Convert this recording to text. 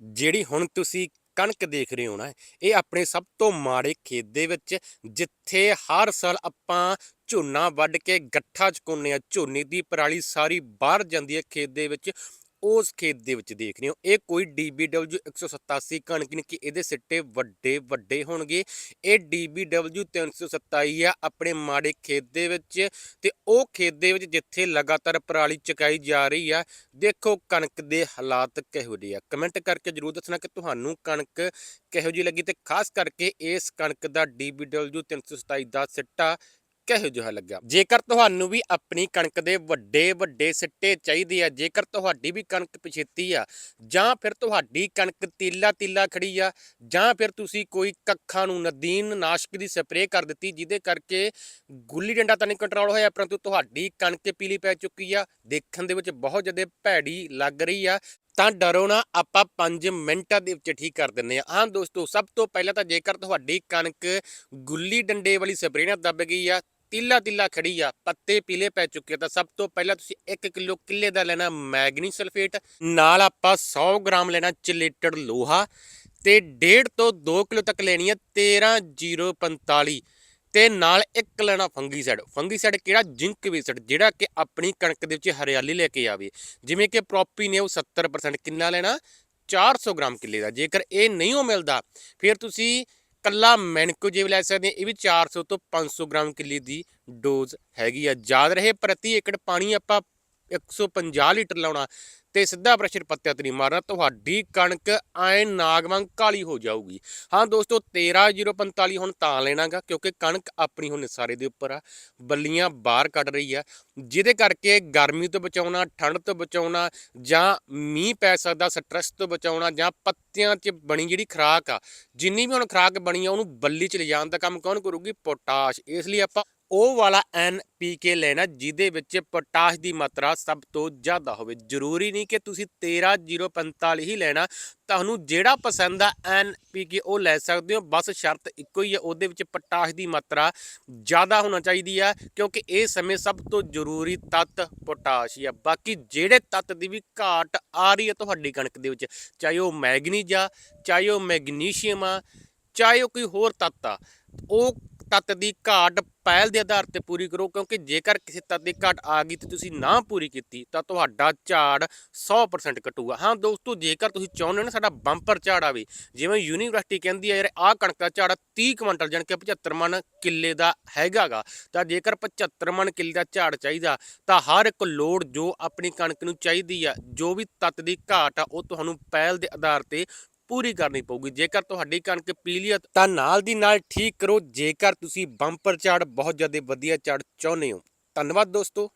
ਜਿਹੜੀ ਹੁਣ ਤੁਸੀਂ ਕਣਕ ਦੇਖ ਰਹੇ ਹੋ ਨਾ, ਇਹ ਆਪਣੇ ਸਭ ਤੋਂ ਮਾੜੇ ਖੇਤ ਦੇ ਵਿੱਚ, ਜਿੱਥੇ ਹਰ ਸਾਲ ਆਪਾਂ ਝੋਨਾ ਵੱਢ ਕੇ ਗੱਠਾ ਚੁਕਾਉਂਦੇ ਆ ਝੋਨੇ ਦੀ ਪਰਾਲੀ ਸਾਰੀ ਬਾਹਰ ਜਾਂਦੀ ਹੈ ਖੇਤ ਦੇ ਵਿੱਚ ਉਸ ਖੇਤ ਦੇ ਵਿੱਚ ਦੇਖ ਰਹੇ ਹੋ। ਇਹ ਕੋਈ DBW 187 ਕਣਕ ਨਹੀਂ ਕਿ ਇਹਦੇ ਸਿੱਟੇ ਵੱਡੇ ਵੱਡੇ ਹੋਣਗੇ। ਇਹ DBW 327 ਆ ਆਪਣੇ ਮਾੜੇ ਖੇਤ ਦੇ ਵਿੱਚ ਤੇ ਉਹ ਖੇਤ ਦੇ ਵਿੱਚ ਜਿੱਥੇ ਲਗਾਤਾਰ ਪਰਾਲੀ ਚਕਾਈ ਜਾ ਰਹੀ ਆ। ਦੇਖੋ ਕਣਕ ਦੇ ਹਾਲਾਤ ਕਿਹੋ ਜਿਹੇ ਆ। ਕਮੈਂਟ ਕਰਕੇ ਜਰੂਰ ਦੱਸਣਾ ਕਿ ਤੁਹਾਨੂੰ ਕਣਕ ਕਿਹੋ ਜਿਹੀ ਲੱਗੀ ਤੇ ਖਾਸ ਕਰਕੇ ਇਸ ਕਣਕ ਦਾ DBW 327 ਦਾ ਸਿੱਟਾ ਕਿਹੋ ਜਿਹਾ ਲੱਗਾ ਜੇਕਰ ਤੁਹਾਨੂੰ ਵੀ ਆਪਣੀ ਕਣਕ ਦੇ ਵੱਡੇ ਵੱਡੇ ਸਿੱਟੇ ਚਾਹੀਦੇ ਆ, ਜੇਕਰ ਤੁਹਾਡੀ ਵੀ ਕਣਕ ਪਿਛੇਤੀ ਆ, ਜਾਂ ਫਿਰ ਤੁਹਾਡੀ ਕਣਕ ਤੀਲਾ ਤੀਲਾ ਖੜੀ ਆ, ਜਾਂ ਫਿਰ ਤੁਸੀਂ ਕੋਈ ਕੱਖਾਂ ਨੂੰ ਨਦੀਨ ਨਾਸ਼ਕ ਦੀ ਸਪਰੇਅ ਕਰ ਦਿੱਤੀ, ਜਿਹਦੇ ਕਰਕੇ ਗੁੱਲੀ ਡੰਡਾ ਤਾਂ ਨਹੀਂ ਕੰਟਰੋਲ ਹੋਇਆ, ਪਰੰਤੂ ਤੁਹਾਡੀ ਕਣਕ ਪੀਲੀ ਪੈ ਚੁੱਕੀ ਆ, ਦੇਖਣ ਦੇ ਵਿੱਚ ਬਹੁਤ ਜ਼ਿਆਦਾ ਭੈੜੀ ਲੱਗ ਰਹੀ ਆ, ਤਾਂ ਡਰੋ ਨਾ, ਆਪਾਂ 5 ਮਿੰਟਾਂ ਦੇ ਵਿੱਚ ਠੀਕ ਕਰ ਦਿੰਨੇ ਆ। ਹਾਂ ਦੋਸਤੋ, ਸਭ ਤੋਂ ਪਹਿਲਾਂ ਤਾਂ ਜੇਕਰ ਤੁਹਾਡੀ ਕਣਕ ਗੁੱਲੀ ਡੰਡੇ ਵਾਲੀ ਸਪਰੇਅ ਨਾਲ ਦੱਬ ਗਈ ਆ ਤਿੱਲਾ ਤਿੱਲਾ ਖੜੀ ਆ, ਪੱਤੇ ਪੀਲੇ ਪੈ ਚੁੱਕੇ ਆ। ਤਾਂ ਸਭ ਤੋਂ ਪਹਿਲਾਂ ਤੁਸੀਂ 1 ਕਿਲੋ ਕਿੱਲੇ ਦਾ ਲੈਣਾ ਮੈਗਨੀ ਸਲਫੇਟ, ਨਾਲ ਆਪਾਂ 100 ਗ੍ਰਾਮ ਲੈਣਾ ਚਿਲੇਟਡ ਲੋਹਾ ਤੇ 1.5 ਤੋਂ 2 ਕਿਲੋ ਤੱਕ ਲੈਣੀ ਹੈ 13045 ਤੇ ਨਾਲ ਇੱਕ ਲੈਣਾ ਫੰਗੀਸਾਈਡ ਫੰਗੀਸਾਈਡ ਕਿਹੜਾ? ਜਿੰਕ ਵੀਸਡ ਜਿਹੜਾ ਕਿ ਆਪਣੀ ਕਣਕ ਦੇ ਵਿੱਚ ਹਰਿਆਲੀ ਲੈ ਕੇ ਆਵੇ। ਜਿਵੇਂ ਕਿ ਪ੍ਰੋਪੀ ਨੇ ਉਹ 70% ਕਿੰਨਾ ਲੈਣਾ? 400 ਗ੍ਰਾਮ ਕਿੱਲੇ ਦਾ। ਜੇਕਰ ਇਹ ਨਹੀਂ ਉਹ ਮਿਲਦਾ, ਫਿਰ ਤੁਸੀਂ ਕੱਲਾ ਮੈਨਕੋ ਜੇ ਲੈ ਸਕਦੇ ਹਾਂ, ਇਹ ਵੀ 400 ਤੋਂ 500 ਗ੍ਰਾਮ ਕਿੱਲੇ ਦੀ ਡੋਜ਼ ਹੈਗੀ ਆ। ਯਾਦ ਰਹੇ ਪ੍ਰਤੀ ਏਕੜ ਪਾਣੀ ਆਪਾਂ 150 ਲੀਟਰ ਲਾਉਣਾ ਤੇ ਸਿੱਧਾ ਪ੍ਰੈਸ਼ਰ ਪੱਤਿਆਂ ਤੇ ਨਹੀਂ ਮਾਰਨਾ, ਤੁਹਾਡੀ ਕਣਕ ਐ ਨਾਗ ਵਾਂਗ ਕਾਲੀ ਹੋ ਜਾਊਗੀ। ਹਾਂ ਦੋਸਤੋ 13045 ਹੁਣ ਤਾਂ ਲੈਣਾਗਾ, ਕਿਉਂਕਿ ਕਣਕ ਆਪਣੀ ਹੁਣ ਸਾਰੇ ਦੇ ਉੱਪਰ ਆ, ਬੱਲੀਆਂ ਬਾਹਰ ਕੱਢ ਰਹੀ ਆ। ਜਿਹਦੇ ਕਰਕੇ ਗਰਮੀ ਤੋਂ ਬਚਾਉਣਾ, ਠੰਡ ਤੋਂ ਬਚਾਉਣਾ, ਜਾਂ ਮੀਂਹ ਪੈ ਸਕਦਾ ਸਟ੍ਰੈਸ ਤੋਂ ਬਚਾਉਣਾ, ਜਾਂ ਪੱਤਿਆਂ 'ਚ ਬਣੀ ਜਿਹੜੀ ਖਰਾਕ ਆ, ਜਿੰਨੀ ਵੀ ਹੁਣ ਖਰਾਕ ਬਣੀ ਆ, ਉਹਨੂੰ ਬੱਲੀ 'ਚ ਲਿਜਾਣ ਦਾ ਕੰਮ ਕੌਣ ਕਰੂਗੀ? ਪੋਟਾਸ਼। ਇਸ ਲਈ ਆਪਾਂ ਉਹ ਵਾਲਾ NPK ਲੈਣਾ ਜਿਹਦੇ ਵਿੱਚ ਪੋਟਾਸ਼ ਦੀ ਮਾਤਰਾ ਸਭ ਤੋਂ ਜ਼ਿਆਦਾ ਹੋਵੇ। ਜ਼ਰੂਰੀ ਨਹੀਂ ਕਿ ਤੁਸੀਂ 13045 ਹੀ ਲੈਣਾ। ਤੁਹਾਨੂੰ ਜਿਹੜਾ ਪਸੰਦ ਆ NPK ਉਹ ਲੈ ਸਕਦੇ ਹੋ। ਬਸ ਸ਼ਰਤ ਇੱਕੋ ਹੀ ਹੈ ਉਹਦੇ ਵਿੱਚ ਪੋਟਾਸ਼ ਦੀ ਮਾਤਰਾ ਜ਼ਿਆਦਾ ਹੋਣਾ ਚਾਹੀਦੀ ਆ, ਕਿਉਂਕਿ ਇਹ ਸਮੇਂ ਸਭ ਤੋਂ ਜ਼ਰੂਰੀ ਤੱਤ ਪੋਟਾਸ਼ ਹੀ ਆ। ਬਾਕੀ ਜਿਹੜੇ ਤੱਤ ਦੀ ਵੀ ਘਾਟ ਆ ਰਹੀ ਹੈ ਤੁਹਾਡੀ ਕਣਕ ਦੇ ਵਿੱਚ, ਚਾਹੇ ਉਹ ਮੈਗਨੀਜ ਆ ਚਾਹੇ ਉਹ ਮੈਗਨੀਸ਼ੀਅਮ ਆ, ਚਾਹੇ ਉਹ ਕੋਈ ਹੋਰ ਤੱਤ ਆ, ਉਹ ਤੱਤ ਦੀ ਘਾਟ ਪਹਿਲ ਦੇ ਆਧਾਰ ਤੇ ਪੂਰੀ ਕਰੋ, ਕਿਉਂਕਿ ਜੇਕਰ ਕਿਸੇ ਤੱਤ ਦੀ ਘਾਟ ਆ ਗਈ ਤੇ ਤੁਸੀਂ ਨਾ ਪੂਰੀ ਕੀਤੀ, ਤਾਂ ਤੁਹਾਡਾ ਝਾੜ 100% ਘਟੂਗਾ ਹਾਂ ਦੋਸਤੋ, ਜੇਕਰ ਤੁਸੀਂ ਚਾਹੁੰਦੇ ਹੋ ਨਾ ਸਾਡਾ ਬੰਪਰ ਝਾੜ ਆਵੇ, ਜਿਵੇਂ ਯੂਨੀਵਰਸਿਟੀ ਕਹਿੰਦੀ ਹੈ ਯਾਰ ਆਹ ਕਣਕ ਦਾ ਝਾੜ 30 ਕੁਇੰਟਲ ਜਾਣੀ ਕਿ 75 ਮਣ ਕਿੱਲੇ ਦਾ ਹੈਗਾਗਾ, ਤਾਂ ਜੇਕਰ 75 ਮਣ ਕਿੱਲੇ ਦਾ ਝਾੜ ਚਾਹੀਦਾ, ਤਾਂ ਹਰ ਇੱਕ ਲੋੜ ਜੋ ਆਪਣੀ ਕਣਕ ਨੂੰ ਚਾਹੀਦੀ ਆ, ਜੋ ਵੀ ਤੱਤ ਦੀ ਘਾਟ ਆ, ਉਹ ਤੁਹਾਨੂੰ ਪਹਿਲ ਦੇ ਆਧਾਰ ਤੇ ਪੂਰੀ ਕਰਨੀ ਪਊਗੀ। ਜੇਕਰ ਤੁਹਾਡੀ ਕਣਕ ਪੀਲੀ ਆ ਤਾਂ ਨਾਲ ਦੀ ਨਾਲ ਠੀਕ ਕਰੋ। ਜੇਕਰ ਤੁਸੀਂ ਬੰਪਰ ਝਾੜ ਬਹੁਤ ਜ਼ਿਆਦਾ ਵਧੀਆ ਝਾੜ ਚਾਹੁੰਦੇ ਹੋ। ਧੰਨਵਾਦ ਦੋਸਤੋ।